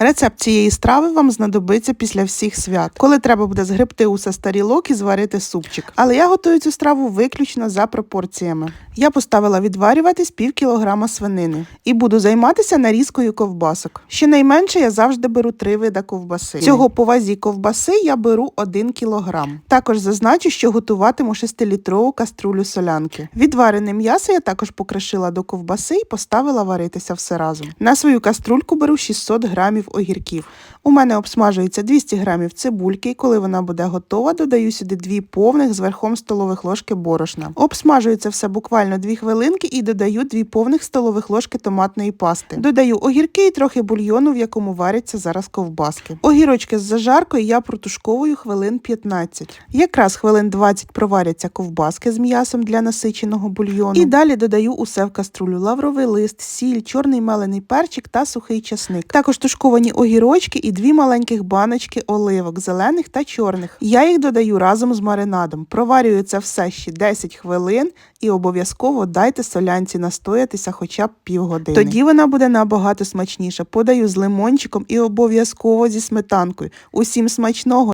Рецепт цієї страви вам знадобиться після всіх свят, коли треба буде згребти усе старілок і зварити супчик. Але я готую цю страву виключно за пропорціями. Я поставила відварюватись пів кілограма свинини і буду займатися нарізкою ковбасок. Щонайменше я завжди беру три вида ковбаси. Цього по вазі ковбаси я беру 1 кілограм. Також зазначу, що готуватиму 6-літрову каструлю солянки. Відварене м'ясо я також покришила до ковбаси і поставила варитися все разом. На свою каструльку беру 600 грамів огірків. У мене обсмажується 200 грамів цибульки, коли вона буде готова, додаю сюди дві повних з верхом столових ложки борошна. Обсмажується все буквально 2 хвилинки і додаю 2 повних столових ложки томатної пасти. Додаю огірки і трохи бульйону, в якому варяться зараз ковбаски. Огірочки з зажаркою я протушковую хвилин 15. Якраз хвилин 20 проваряться ковбаски з м'ясом для насиченого бульйону. І далі додаю усе в каструлю: лавровий лист, сіль, чорний мелений перчик та сухий часник. Також тушковані огірочки і дві маленьких баночки оливок, зелених та чорних. Я їх додаю разом з маринадом. Проварюю це все ще 10 хвилин і обов'язково дайте солянці настоятися хоча б півгодини. Тоді вона буде набагато смачніша. Подаю з лимончиком і обов'язково зі сметанкою. Усім смачного!